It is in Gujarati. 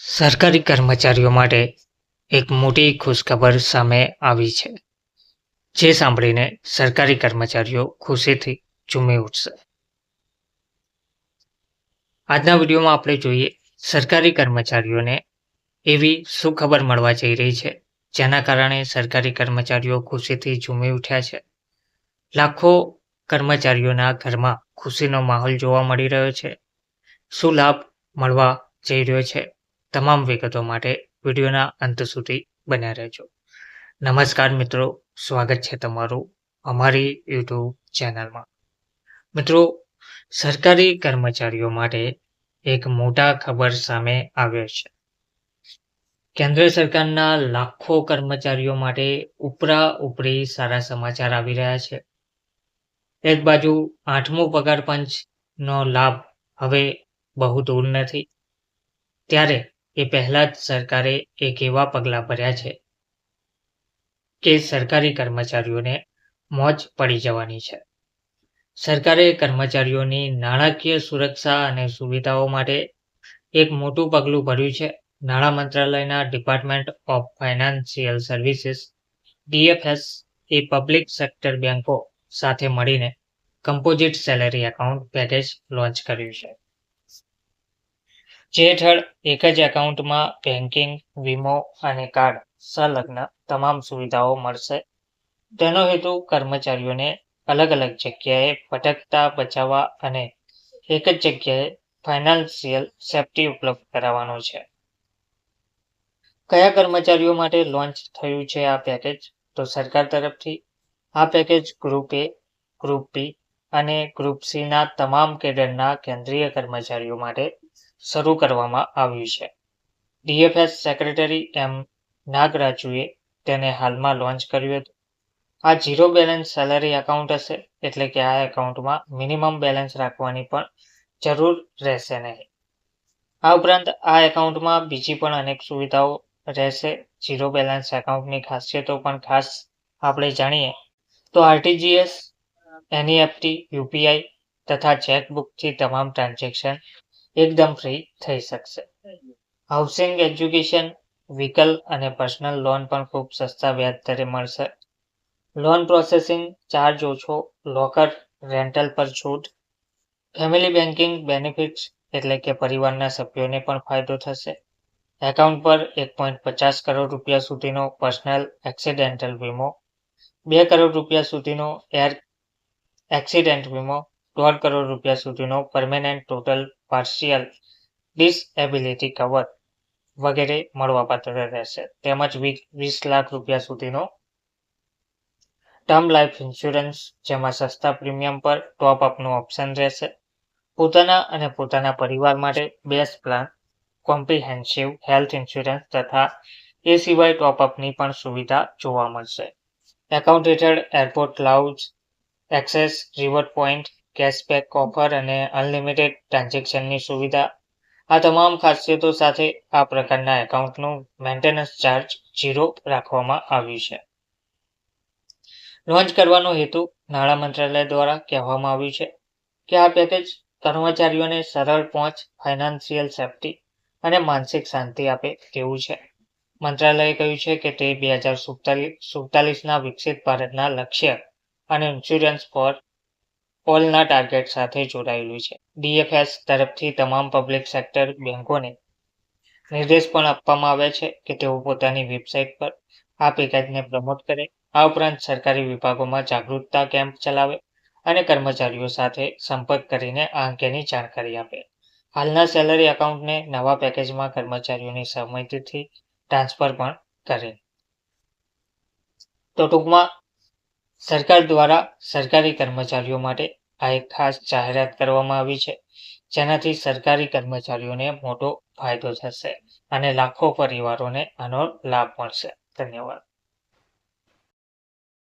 સરકારી કર્મચારીઓ માટે એક મોટી ખુશખબર સામે આવી છે, જે સાંભળીને સરકારી કર્મચારીઓ ખુશીથી ઝૂમી ઉઠશે. આજના વિડીયોમાં આપણે જોઈએ સરકારી કર્મચારીઓને એવી સુખબર મળવા જઈ રહી છે, જેના કારણે સરકારી કર્મચારીઓ ખુશીથી ઝૂમી ઉઠ્યા છે. લાખો કર્મચારીઓના ઘરમાં ખુશીનો માહોલ જોવા મળી રહ્યો છે. શું લાભ મળવા જઈ રહ્યો છે? તમામ વિગતો માટે વિડીયોના અંત સુધી બન્યા રહેજો. નમસ્કાર મિત્રો, સ્વાગત છે તમારું અમારી યુટ્યુબ ચેનલમાં. મિત્રો, સરકારી કર્મચારીઓ માટે એક મોટા ખબર સામે આવ્યો છે. કેન્દ્ર સરકારના લાખો કર્મચારીઓ માટે ઉપરા ઉપરી સારા સમાચાર આવી રહ્યા છે. એક બાજુ આઠમો પગાર પંચનો લાભ હવે બહુ દૂર નથી. ત્યારે એ પહેલાં જ સરકારે એક એવા પગલાં ભર્યા છે કે સરકારી કર્મચારીઓને મોજ પડી જવાની છે. સરકારે કર્મચારીઓની નાણાકીય સુરક્ષા અને સુવિધાઓ માટે એક મોટું પગલું ભર્યું છે. નાણાં મંત્રાલયના department of financial services DFS A public sector બેંકો સાથે મળીને composite salary account package launch કર્યું છે. જે હેઠળ એક જ એકાઉન્ટમાં બેન્કિંગ વીમો અને કાર્ડ સંલગ્ન તમામ સુવિધાઓ મળશે. તેનો હેતુ કર્મચારીઓને અલગ અલગ જગ્યાએ ભટકતા બચાવવા અને એક જ જગ્યાએ ફાઇનાન્શિયલ સેફ્ટી ઉપલબ્ધ કરાવવાનો છે. કયા કર્મચારીઓ માટે લોન્ચ થયું છે આ પેકેજ તો સરકાર તરફથી આ package group A group B અને ગ્રુપ સીના તમામ કેડરના કેન્દ્રીય કર્મચારીઓ માટે શરૂ કરવામાં આવ્યું છે. ડીએફએસ સેક્રેટરી એમ નાગરાજુએ તેને હાલમાં લોન્ચ કર્યું હતું. આ ઝીરો બેલેન્સ સેલરી એકાઉન્ટ હશે એટલે કે આ એકાઉન્ટમાં મિનિમમ બેલેન્સ રાખવાની પણ જરૂર રહેશે નહીં. આ ઉપરાંત આ એકાઉન્ટમાં બીજી પણ અનેક સુવિધાઓ રહેશે. ઝીરો બેલેન્સ એકાઉન્ટની ખાસિયતો પણ ખાસ આપણે જાણીએ તો આરટીજીએસ, એનઈએફટી, યુપીઆઈ તથા ચેકબુકથી તમામ ટ્રાન્ઝેક્શન એકદમ ફ્રી થઈ શકશે. હાઉસિંગ એજ્યુકેશન વ્હીકલ અને પર્સનલ લોન પણ ખૂબ સસ્તા વ્યાજ દરે મળશે. લોન પ્રોસેસિંગ ચાર્જ ઓછો લોકર રેન્ટલ પર છૂટ ફેમિલી બેન્કિંગ બેનિફિટ્સ એટલે કે પરિવારના સભ્યોને પણ ફાયદો થશે. એકાઉન્ટ પર એક પોઈન્ટ પચાસ કરોડ રૂપિયા સુધીનો પર્સનલ એક્સિડેન્ટલ વીમો, બે કરોડ રૂપિયા સુધીનો એર એક્સિડેન્ટ વીમો, દોઢ કરોડ રૂપિયા સુધીનો permanent total partial disability cover વગેરે મળવાપાત્ર રહેશે. તેમજ વીસ લાખ રૂપિયા સુધીનો ટર્મ લાઈફ ઇન્સ્યોરન્સ જેમાં સસ્તા પ્રીમિયમ પર ટોપ અપનું ઓપ્શન રહેશે. પોતાના અને પોતાના પરિવાર માટે best plan comprehensive health insurance તથા એ સિવાય ટોપઅપની પણ સુવિધા જોવા મળશે. એકાઉન્ટ હેઠળ airport lounge access reward point cashback offer અને અનલિમિટેડ ટ્રાન્ઝેક્શનની સુવિધા. આ તમામ ખાસિયતો સાથે આ પ્રકારના એકાઉન્ટનું મેન્ટેનન્સ ચાર્જ ઝીરો રાખવામાં આવ્યું છે. લોન્ચ કરવાનો હેતુ નાણાં મંત્રાલય દ્વારા કહેવામાં આવ્યું છે કે આ પેકેજ કર્મચારીઓને સરળ પહોંચ ફાઇનાન્સિયલ સેફ્ટી અને માનસિક શાંતિ આપે તેવું છે. મંત્રાલયે કહ્યું છે કે તે બે હજાર સુડતાલીસ સુડતાલીસના વિકસિત ભારતના લક્ષ્ય અને ઇન્સ્યોરન્સ ફોર ઓલના ટાર્ગેટ સાથે જોડાયેલું છે. ડીએફએસ તરફથી તમામ પબ્લિક સેક્ટર બેંકોને નિર્દેશ પણ આપવામાં આવે છે કે તેઓ પોતાની વેબસાઇટ પર આ પેકેજને પ્રમોટ કરે. આ ઉપરાંત સરકારી વિભાગોમાં જાગૃતતા કેમ્પ ચલાવે અને કર્મચારીઓ સાથે સંપર્ક કરીને આ અંગેની જાણકારી આપે. હાલના સેલરી એકાઉન્ટને નવા પેકેજમાં કર્મચારીઓની સહમતિથી ટ્રાન્સફર પણ કરે. તો ટૂંકમાં સરકાર દ્વારા સરકારી કર્મચારીઓ માટે આ એક ખાસ જાહેરાત કરવામાં આવી છે. જેનાથી સરકારી કર્મચારીઓને મોટો ફાયદો થશે અને લાખો પરિવારોને આનો લાભ મળશે. ધન્યવાદ.